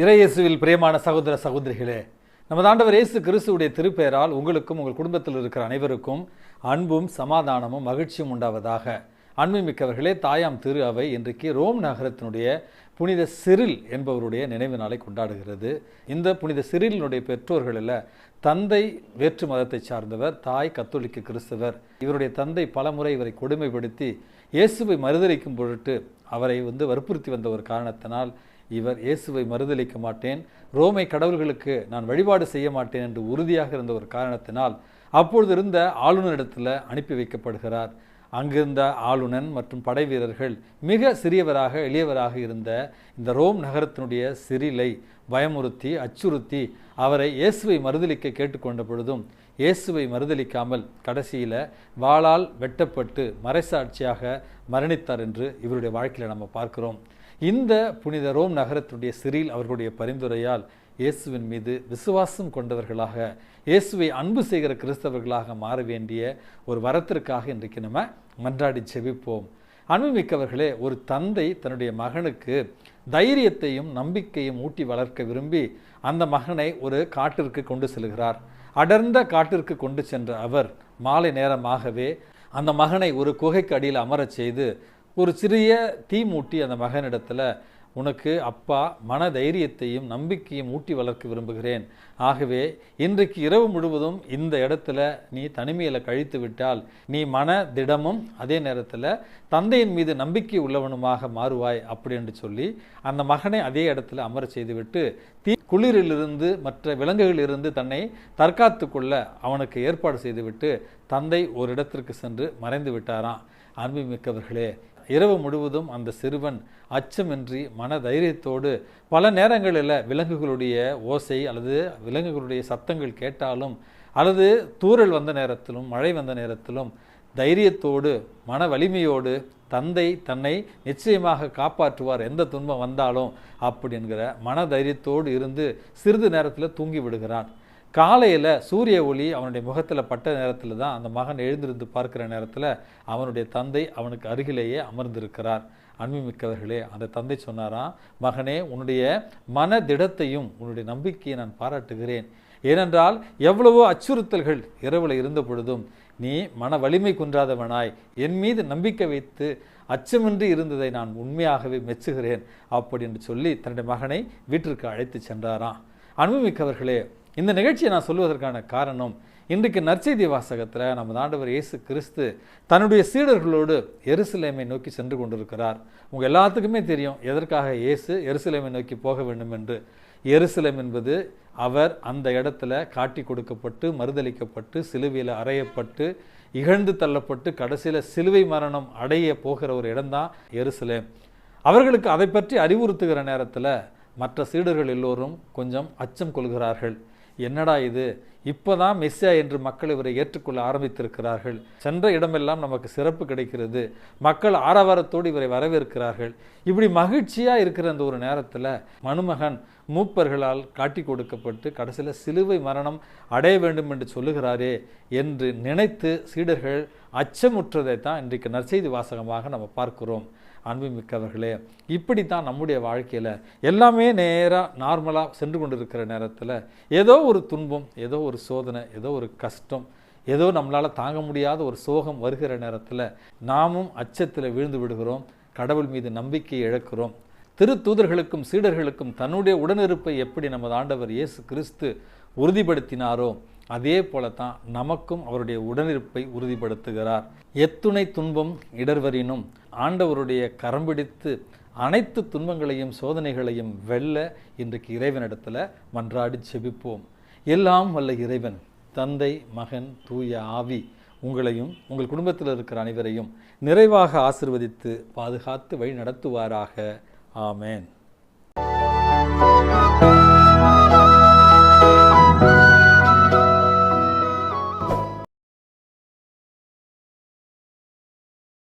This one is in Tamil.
இறையேசுவில் பிரியமான சகோதர சகோதரிகளே நமது ஆண்டவர் இயேசு கிறிஸ்துவுடைய திருப்பெயரால் உங்களுக்கும் உங்கள் குடும்பத்தில் இருக்கிற அனைவருக்கும் அன்பும் சமாதானமும் மகிழ்ச்சியும் உண்டாவதாக. அன்புமிக்கவர்களே தாயாம் திரு அவை இன்றைக்கு ரோம் நகரத்தினுடைய புனித சிறில் என்பவருடைய நினைவு நாளை கொண்டாடுகிறது. இந்த புனித சிறிலினுடைய பெற்றோர்களில் தந்தை வேற்று மதத்தை சார்ந்தவர் தாய் கத்தோலிக்க கிறிஸ்தவர். இவருடைய தந்தை பலமுறை இவரை கொடுமைப்படுத்தி இயேசுவை மறுதளிக்கும் பொருட்டு அவரை வந்து வற்புறுத்தி வந்த ஒரு காரணத்தினால் இவர் இயேசுவை மறுதளிக்க மாட்டேன். ரோமை கடவுள்களுக்கு நான் வழிபாடு செய்ய மாட்டேன் என்று உறுதியாக இருந்த ஒரு காரணத்தினால் அப்பொழுது இருந்த ஆளுநரிடத்தில் அனுப்பி வைக்கப்படுகிறார். அங்கிருந்த ஆளுநன் மற்றும் படை வீரர்கள் மிக சிறியவராக எளியவராக இருந்த இந்த ரோம் நகரத்தினுடைய சிறிலை பயமுறுத்தி அச்சுறுத்தி அவரை இயேசுவை மறுதளிக்க கேட்டுக்கொண்ட பொழுதும் இயேசுவை மறுதளிக்காமல் கடைசியில் வாளால் வெட்டப்பட்டு மறைசாட்சியாக மரணித்தார் என்று இவருடைய வாழ்க்கையில் நம்ம பார்க்கிறோம். இந்த புனித ரோம் நகரத்துடைய சிறில் அவர்களுடைய பரிந்துரையால் இயேசுவின் மீது விசுவாசம் கொண்டவர்களாக இயேசுவை அன்பு செய்கிற கிறிஸ்தவர்களாக மாற வேண்டிய ஒரு வரத்திற்காக இன்றைக்கு நம்ம மன்றாடி செவிப்போம் அன்புமிக்கவர்களே ஒரு தந்தை தன்னுடைய மகனுக்கு தைரியத்தையும் நம்பிக்கையும் ஊட்டி வளர்க்க விரும்பி அந்த மகனை ஒரு காட்டிற்கு கொண்டு செல்கிறார். அடர்ந்த காட்டிற்கு கொண்டு சென்ற அவர் மாலை நேரமாகவே அந்த மகனை ஒரு குகைக்கு அடியில் அமரச் செய்து ஒரு சிறிய தீ மூட்டி அந்த மகனிடத்தில் உனக்கு அப்பா மன தைரியத்தையும் நம்பிக்கையும் ஊட்டி வளர்க்க விரும்புகிறேன். ஆகவே இன்றைக்கு இரவு முழுவதும் இந்த இடத்துல நீ தனிமையில் கழித்து விட்டால் நீ மன திடமும் அதே நேரத்தில் தந்தையின் மீது நம்பிக்கை உள்ளவனுமாக மாறுவாய் அப்படி என்று சொல்லி அந்த மகனை அதே இடத்துல அமர செய்துவிட்டு தீ குளிரிலிருந்து மற்ற விலங்குகளிலிருந்து தன்னை தற்காத்து கொள்ள அவனுக்கு ஏற்பாடு செய்துவிட்டு தந்தை ஒரு இடத்திற்கு சென்று மறைந்து விட்டாராம். அன்புமிக்கவர்களே இரவு முழுவதும் அந்த சிறுவன் அச்சமின்றி மன தைரியத்தோடு பல நேரங்களில் விலங்குகளுடைய ஓசை அல்லது விலங்குகளுடைய சத்தங்கள் கேட்டாலும் அல்லது தூறல் வந்த நேரத்திலும் மழை வந்த நேரத்திலும் தைரியத்தோடு மன வலிமையோடு தந்தை தன்னை நிச்சயமாக காப்பாற்றுவார் எந்த துன்பம் வந்தாலும் அப்படி என்கிற மன தைரியத்தோடு இருந்து சிறிது நேரத்தில் தூங்கி விடுகிறான். காலையில் சூரிய ஒளி அவனுடைய முகத்தில் பட்ட நேரத்தில் தான் அந்த மகன் எழுந்திருந்து பார்க்கிற நேரத்தில் அவனுடைய தந்தை அவனுக்கு அருகிலேயே அமர்ந்திருக்கிறார். அன்புமிக்கவர்களே அந்த தந்தை சொன்னாராம் மகனே உன்னுடைய மன திடத்தையும் உன்னுடைய நம்பிக்கையை நான் பாராட்டுகிறேன். ஏனென்றால் எவ்வளவோ அச்சுறுத்தல்கள் இரவில் இருந்த பொழுதும் நீ மன வலிமை குன்றாதவனாய். என் மீது நம்பிக்கை வைத்து அச்சமின்றி இருந்ததை நான் உண்மையாகவே மெச்சுகிறேன். அப்படி என்று சொல்லி தன்னுடைய மகனை வீட்டிற்கு அழைத்து சென்றாராம். அன்புமிக்கவர்களே இந்த நிகழ்ச்சியை நான் சொல்வதற்கான காரணம் இன்றைக்கு நற்செய்தி வாசகத்தில் நம்ம ஆண்டவர் இயேசு கிறிஸ்து தன்னுடைய சீடர்களோடு எருசலேமை நோக்கி சென்று கொண்டிருக்கிறார். உங்கள் எல்லாத்துக்குமே தெரியும் எதற்காக இயேசு எருசலேமை நோக்கி போக வேண்டும் என்று. எருசலேம் என்பது அவர் அந்த இடத்துல காட்டி கொடுக்கப்பட்டு மறுதளிக்கப்பட்டு சிலுவையில் அறையப்பட்டு இகழ்ந்து தள்ளப்பட்டு கடைசியில் சிலுவை மரணம் அடைய போகிற ஒரு இடம்தான் எருசலேம். அவர்களுக்கு அதை பற்றி அறிவுறுத்துகிற நேரத்தில் மற்ற சீடர்கள் எல்லோரும் கொஞ்சம் அச்சம் கொள்கிறார்கள். என்னடா இது? இப்போதான் மெஸ்ஸியா என்று மக்கள் இவரை ஏற்றுக்கொள்ள ஆரம்பித்திருக்கிறார்கள். சென்ற இடமெல்லாம் நமக்கு சிறப்பு கிடைக்கிறது. மக்கள் ஆரவாரத்தோடு இவரை வரவேற்கிறார்கள். இப்படி மகிழ்ச்சியாக இருக்கிற அந்த ஒரு நேரத்தில் மணுமகன் மூப்பர்களால் காட்டி கொடுக்கப்பட்டு கடைசியில் சிலுவை மரணம் அடைய வேண்டும் என்று சொல்லுகிறாரே என்று நினைத்து சீடர்கள் அச்சமுற்றதை தான் இன்றைக்கு நற்செய்தி வாசகமாக நம்ம பார்க்கிறோம். அன்புமிக்கவர்களே இப்படி தான் நம்முடைய வாழ்க்கையில் எல்லாமே நேராக நார்மலாக சென்று கொண்டிருக்கிற நேரத்தில் ஏதோ ஒரு துன்பம் ஏதோ ஒரு சோதனை ஏதோ ஒரு கஷ்டம் ஏதோ நம்மளால் தாங்க முடியாத ஒரு சோகம் வருகிற நேரத்தில் நாமும் அச்சத்தில் விழுந்து விடுகிறோம் கடவுள் மீது நம்பிக்கை இழக்கிறோம். திரு தூதர்களுக்கும் சீடர்களுக்கும் தன்னுடைய உடனிருப்பை எப்படி நமது ஆண்டவர் இயேசு கிறிஸ்து உறுதிப்படுத்தினாரோ அதே போலத்தான் நமக்கும் அவருடைய உடனிருப்பை உறுதிப்படுத்துகிறார். எத்துணை துன்பம் இடர்வரினும் ஆண்டவருடைய கரம் பிடித்து அனைத்து துன்பங்களையும் சோதனைகளையும் வெல்ல இன்றைக்கு இறைவனிடத்தில் மன்றாடி செபிப்போம். எல்லாம் வல்ல இறைவன் தந்தை மகன் தூய ஆவி உங்களையும் உங்கள் குடும்பத்தில் இருக்கிற அனைவரையும் நிறைவாக ஆசிர்வதித்து பாதுகாத்து வழி நடத்துவாராக ஆமேன்.